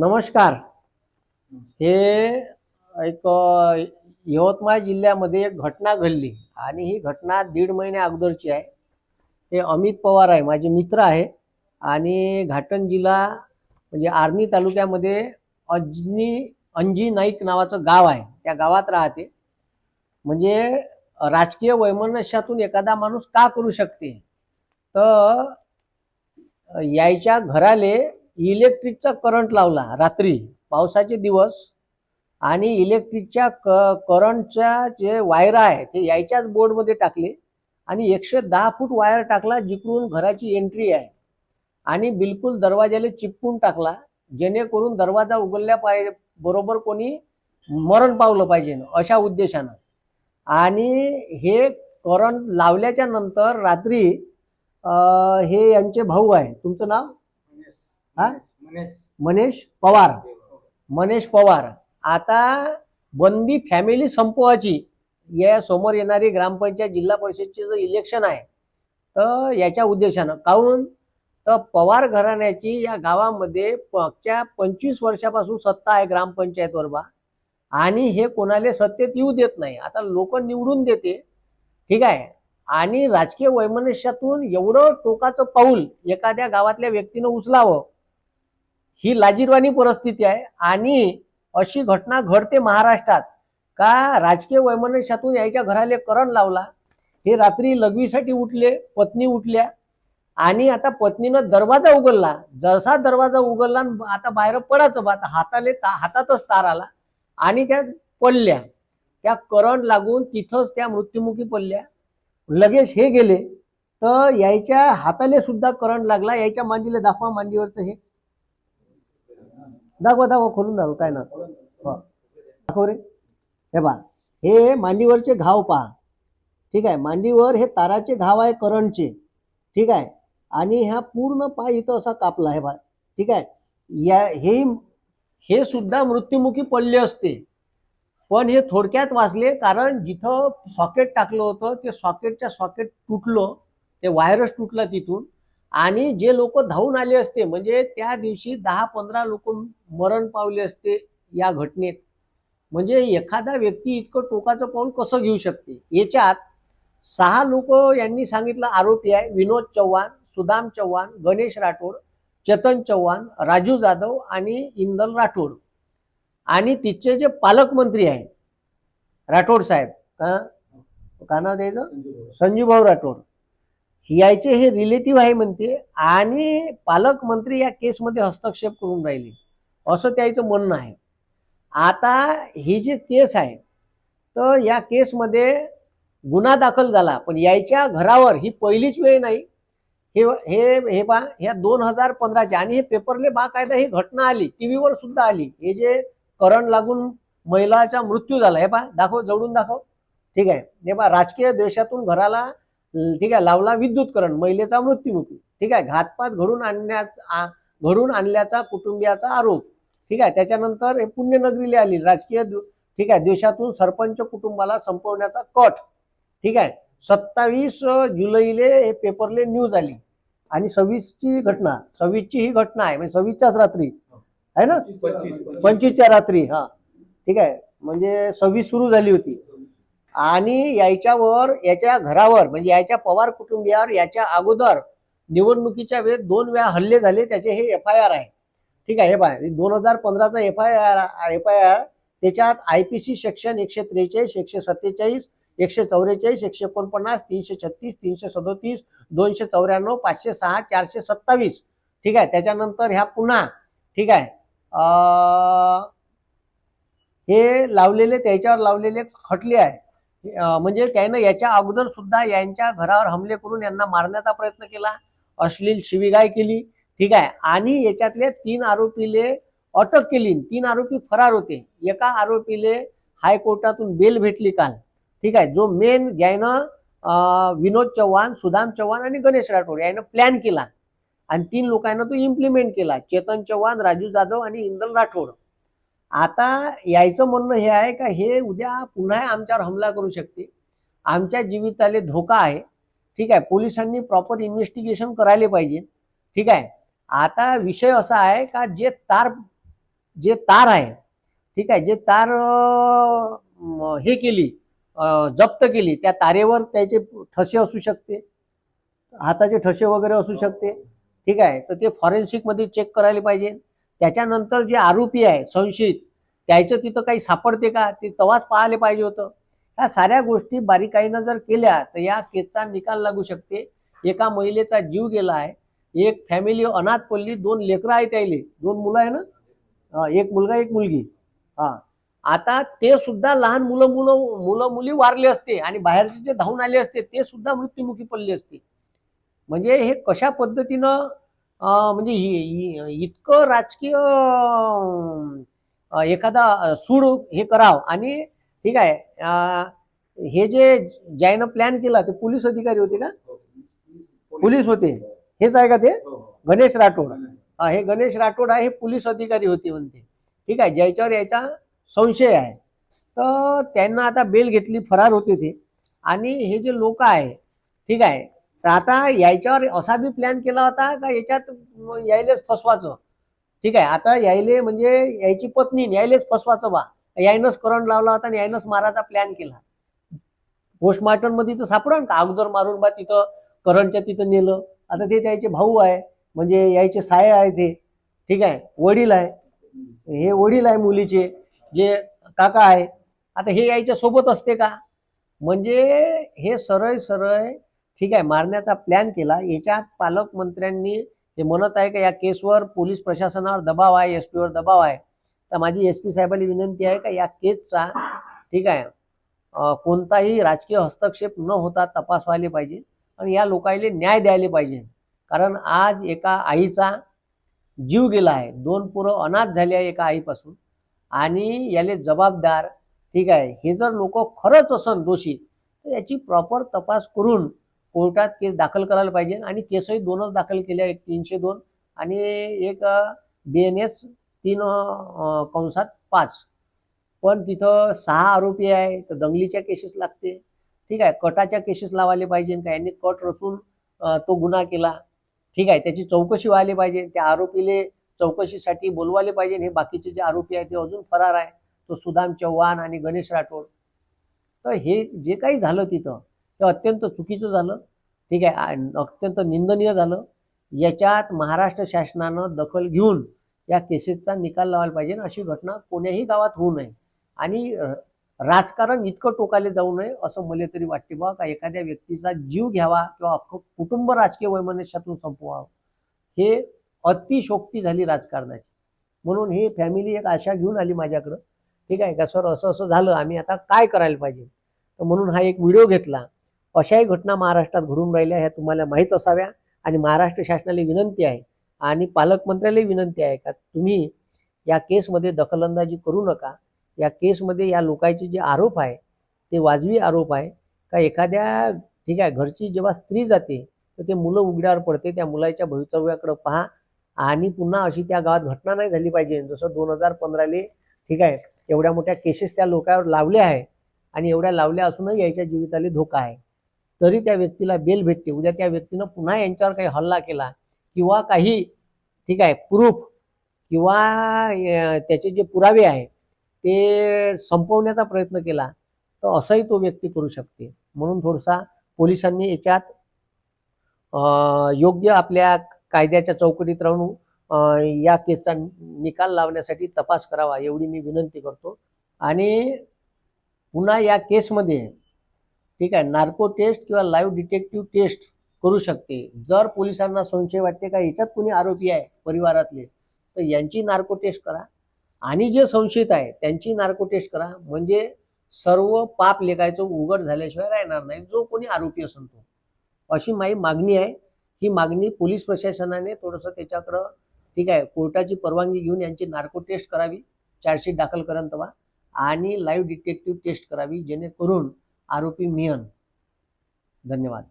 नमस्कार. हे एक यवतमाळ जिल्ह्यामध्ये एक घटना घडली आणि ही घटना दीड महिन्या अगोदरची आहे. हे अमित पवार आहे माझे मित्र आहे आणि घाटन जिल्हा म्हणजे आर्णी तालुक्यामध्ये अजनी अंजी नाईक नावाचं गाव आहे. त्या गावात राहते. म्हणजे राजकीय वैमनस्यातून एखादा माणूस का करू शकते? तर यायच्या घराले इलेक्ट्रिकचा करंट लावला रात्री पावसाचे दिवस आणि इलेक्ट्रिकच्या क करंटच्या जे वायर आहे ते यायच्याच बोर्डमध्ये टाकले आणि एकशे दहा फूट वायर टाकला जिकडून घराची एंट्री आहे. आणि बिलकुल दरवाजाला चिपकून टाकला जेणेकरून दरवाजा उघडल्या पाहिजे बरोबर कोणी मरण पावलं पाहिजे अशा उद्देशानं. आणि हे करंट लावल्याच्या नंतर रात्री हे यांचे भाऊ आहे तुमचं नाव? हा? मनेश. पवार. मनेश पवार. आता बंदी फॅमिली संपवायची. या समोर येणारी ग्रामपंचायत जिल्हा परिषदचे जे इलेक्शन आहे तर याच्या उद्देशानं. काहून? तर पवार घराण्याची या गावामध्ये मागच्या पंचवीस वर्षापासून सत्ता आहे ग्रामपंचायतवर बा. आणि हे कोणाला सत्तेत येऊ देत नाही. आता लोक निवडून देते. ठीक आहे? आणि राजकीय वैमनस्यातून एवढं टोकाचं पाऊल एखाद्या गावातल्या व्यक्तीनं उचलावं ही लाजीरवाणी परिस्थिती आहे. आणि अशी घटना घडते महाराष्ट्रात. का राजकीय वैमनस्यातून यायच्या घराले करण लावला? हे रात्री लघवीसाठी उठले पत्नी उठल्या. आणि आता पत्नीनं दरवाजा उघडला. जसा दरवाजा उघडला आणि आता बाहेर पडायचं बा हाताले ता हातातच तार आला. आणि त्या पडल्या. त्या करंट लागून तिथंच त्या मृत्युमुखी पडल्या. लगेच हे गेले. तर यायच्या हाताले सुद्धा करंट लागला. यायच्या मांडीला दाखवा मांडीवरचं हे. दाखवा दाखवा खोलून दाखव काय ना. दाखव रे. हे पहा हे मांडीवरचे घाव पहा. ठीक आहे मांडीवर हे ताराचे घाव आहे करंटचे ठीक आहे आणि ह्या पूर्ण पाय इथं असा कापला हे बा ठीक आहे या हे हे सुद्धा मृत्युमुखी पडले असते. पण हे थोडक्यात वाचले कारण जिथं सॉकेट टाकलं होतं ते सॉकेटच्या सॉकेट तुटलं ते वायरस तुटलं तिथून. आणि जे लोक धावून आले असते म्हणजे त्या दिवशी दहा पंधरा लोक मरण पावले असते या घटनेत. म्हणजे एखादा व्यक्ती इतकं टोकाचं पाऊल कसं घेऊ शकते? याच्यात सहा लोक यांनी सांगितलं आरोपी आहे विनोद चव्हाण सुदाम चव्हाण गणेश राठोड चेतन चव्हाण राजू जाधव आणि इंदल राठोड. आणि तिथचे जे पालकमंत्री आहे राठोड साहेब का का नाव द्यायचं? संजूभाऊ राठोड. यायचे हे रिलेटिव्ह आहे म्हणते. आणि पालकमंत्री या केसमध्ये हस्तक्षेप करून राहिले. असं त्याचं म्हणणं आहे. आता ही जी केस आहे तर या केसमध्ये गुन्हा दाखल झाला. पण यायच्या घरावर ही पहिलीच वेळ नाही. हे हे हे बा ह्या दोन हजार पंधराच्या आणि हे पेपरले बाकायदा ही घटना आली. टीव्हीवर सुद्धा आली. हे जे करंट लागून महिलाचा मृत्यू झाला. हे पा दाखव जवळून दाखव. ठीक आहे. हे पा राजकीय द्वेषातून घराला ठीक आहे लावला विद्युतकरण महिलेचा मृत्यूमुखी. ठीक आहे घातपात घडून आणण्याचा घडून आणल्याचा कुटुंबियाचा आरोप. ठीक आहे त्याच्यानंतर हे पुण्यनगरीला आली राजकीय ठीक आहे देशातून सरपंच कुटुंबाला संपवण्याचा कट. ठीक आहे सत्तावीस जुलैले हे पेपरले न्यूज आली. आणि सव्वीसची घटना सव्वीसची ही घटना आहे म्हणजे सव्वीसच्याच रात्री. आहे ना? पंचवीसच्या रात्री हा. ठीक आहे म्हणजे सव्वीस सुरू झाली होती. आणि याच्यावर याच्या घरावर म्हणजे याच्या पवार कुटुंबियावर याच्या अगोदर निवडणुकीच्या वेळेस दोन वेळा हल्ले झाले त्याचे हे एफ आय आर आहे. ठीक आहे हे पाय दोन हजार पंधराचा F I R F I R त्याच्यात आय पी सी सेक्शन एकशे त्रेचाळीस एकशे सत्तेचाळीस एकशे चौवेचाळीस एकशे एकोणपन्नास तीनशे छत्तीस तीनशे सदोतीस दोनशे चौऱ्याण्णव पाचशे सहा चारशे सत्तावीस. ठीक आहे त्याच्यानंतर ह्या पुन्हा ठीक आहे हे लावलेले त्याच्यावर लावलेले खटले आहे म्हणजे त्यानं याच्या अगोदर सुद्धा यांच्या घरावर हमले करून यांना मारण्याचा प्रयत्न केला. अश्लील शिवीगाय केली. ठीक आहे. आणि याच्यातले तीन आरोपीले अटक केली. तीन आरोपी फरार होते. एका आरोपीले हायकोर्टातून बेल भेटली काल. ठीक आहे. जो मेन ज्यानं विनोद चव्हाण सुदाम चव्हाण आणि गणेश राठोड यानं प्लॅन केला. आणि तीन लोकांना तो इम्प्लिमेंट केला. चेतन चव्हाण राजू जाधव आणि इंदल राठोड. आता यायचं म्हणणं हे आहे का हे उद्या पुन्हा आमच्यावर हमला करू शकते. आमच्या जीविताले धोका आहे. ठीक आहे पोलिसांनी प्रॉपर इन्व्हेस्टिगेशन करायला पाहिजे. ठीक आहे आता विषय असा आहे का जे तार जे तार आहे ठीक आहे जे तार हे केली जप्त केली त्या तारेवर त्याचे ठसे असू शकते हाताचे ठसे वगैरे असू शकते. ठीक आहे तर ते फॉरेन्सिकमध्ये चेक करायला पाहिजे. त्याच्यानंतर जे आरोपी आहे संशयित त्याचं तिथं काही सापडते का? ते तवाच पाहायला पाहिजे होतं. ह्या साऱ्या गोष्टी बारीकाईनं जर केल्या तर या केसचा निकाल लागू शकते. एका महिलेचा जीव गेला आहे. एक फॅमिली अनाथ पडली दोन लेकरं आहेत त्याले. दोन मुलं आहे ना? एक मुलगा एक मुलगी. हा. आता ते सुद्धा लहान मुलं मुलं मुलं मुली वारले असते आणि बाहेरचे जे धावून आले असते ते सुद्धा मृत्युमुखी पडले असते. म्हणजे हे कशा पद्धतीनं म्हणजे हि- हि- इतकं राजकीय एखादा सूड हे करावं. आणि ठीक आहे हे जे ज्यानं प्लॅन केला ते पोलीस अधिकारी होते का? पोलीस होते. हेच आहे का ते? गणेश राठोड. हा हे गणेश राठोड आहे हे पोलीस अधिकारी होते म्हणते. ठीक आहे ज्याच्यावर याचा संशय आहे. तर त्यांना आता बेल घेतली फरार होते ते. आणि हे जे लोक आहे ठीक आहे तर आता याच्यावर असा बी प्लॅन केला होता का याच्यात यायलेच फसवायचं. ठीक आहे आता यायले म्हणजे यायची पत्नी यायलेच फसवायचं बा. यायनंच करंट लावला होता आणि यायनंच मारायचा प्लॅन केला. पोस्टमार्टममध्ये तर सापडन का? अगोदर मारून बा तिथं करंटच्या तिथं नेलं. आता ते त्याचे भाऊ आहे म्हणजे यायचे साय आहे ते. ठीक आहे वडील आहे. हे वडील आहे मुलीचे जे काका आहे. आता हे यायच्या सोबत असते का? म्हणजे हे सरळ सरळ ठीक आहे मारण्याचा प्लॅन केला. याच्यात पालकमंत्र्यांनी हे म्हणत आहे का या केसवर पोलीस प्रशासनावर दबाव आहे एस पीवर दबाव आहे तर माझी एस पी साहेबांनी विनंती आहे का या केसचा ठीक आहे कोणताही राजकीय हस्तक्षेप न होता तपास व्हायला पाहिजे आणि या लोकांना न्याय द्यायला पाहिजे. कारण आज एका आईचा जीव गेला आहे दोन पुरं अनाथ झाले आहे एका आईपासून आणि याले जबाबदार ठीक आहे हे जर लोक खरंच असन दोषी तर याची प्रॉपर तपास करून कोर्टात केस दाखल करायला पाहिजे आणि केसही दोनच दाखल केले आहेत तीनशे दोन आणि एक बी एन एस तीन कंसात पाच. पण तिथं सहा आरोपी आहे तर दंगलीच्या केसेस लागते. ठीक आहे कटाच्या केसेस लावायला पाहिजे का यांनी कट रचून तो गुन्हा केला. ठीक आहे त्याची चौकशी व्हायला पाहिजे त्या आरोपीले चौकशीसाठी बोलवायला पाहिजे हे बाकीचे जे आरोपी आहेत ते अजून फरार आहे तो सुदाम चव्हाण आणि गणेश राठोड. तर हे जे काही झालं तिथं ते अत्यंत चुकीचं झालं. ठीक आहे अत्यंत निंदनीय झालं. याच्यात महाराष्ट्र शासनानं दखल घेऊन या केसेसचा निकाल लावायला पाहिजे अशी घटना कोण्याही गावात होऊ नये. आणि राजकारण इतकं टोकाले जाऊ नये असं मला तरी वाटते बा. का एखाद्या व्यक्तीचा जीव घ्यावा किंवा अख्खं कुटुंब राजकीय वैमनस्यातून संपवावं. हे अतिशोक्ती झाली राजकारणाची. म्हणून ही फॅमिली एक आशा घेऊन आली माझ्याकडं. ठीक आहे का सर? असं असं झालं. आम्ही आता काय करायला पाहिजे? तर म्हणून हा एक व्हिडिओ घेतला. अशाही घटना महाराष्ट्रात घडून राहिल्या ह्या तुम्हाला माहीत असाव्या. आणि महाराष्ट्र शासनाला विनंती आहे आणि पालकमंत्र्यालाही विनंती आहे का तुम्ही या केसमध्ये दखलंदाजी करू नका. या केसमध्ये या लोकांचे जे आरोप आहे ते वाजवी आरोप आहे का एखाद्या ठीक आहे घरची जेव्हा स्त्री जाते तर ते मुलं उघड्यावर पडते त्या मुलाच्या भवितव्याकडे पहा. आणि पुन्हा अशी त्या गावात घटना नाही झाली पाहिजे. जसं दोन हजार पंधराले ठीक आहे एवढ्या मोठ्या केसेस त्या लोकांवर लावल्या आहे. आणि एवढ्या लावल्या असूनही याच्या जीविताला धोका आहे. तरी त्या व्यक्तीला बेल भेटते. उद्या त्या व्यक्तीनं पुन्हा यांच्यावर काही हल्ला केला किंवा काही ठीक आहे प्रूफ किंवा त्याचे जे पुरावे आहे ते संपवण्याचा प्रयत्न केला तर असंही तो व्यक्ती करू शकते. म्हणून थोडासा पोलिसांनी याच्यात योग्य आपल्या कायद्याच्या चौकटीत राहून या केसचा निकाल लावण्यासाठी तपास करावा एवढी मी विनंती करतो. आणि पुन्हा या केसमध्ये ठीक आहे नार्को टेस्ट किंवा लाईव्ह डिटेक्टिव्ह टेस्ट करू शकते. जर पोलिसांना संशय वाटते का याच्यात कोणी आरोपी आहे परिवारातले तर यांची नार्को टेस्ट करा. आणि जे संशयित आहे त्यांची नार्को टेस्ट करा. म्हणजे सर्व पाप लेखायचं उघड झाल्याशिवाय राहणार नाही जो कोणी आरोपी असेल तो. अशी माझी मागणी आहे. ही मागणी पोलीस प्रशासनाने थोडंसं त्याच्याकडं ठीक आहे कोर्टाची परवानगी घेऊन यांची नार्को टेस्ट करावी. चार्जशीट दाखल करून तेव्हा. आणि लाईव्ह डिटेक्टिव्ह टेस्ट करावी जेणेकरून आरोपी मियन. धन्यवाद.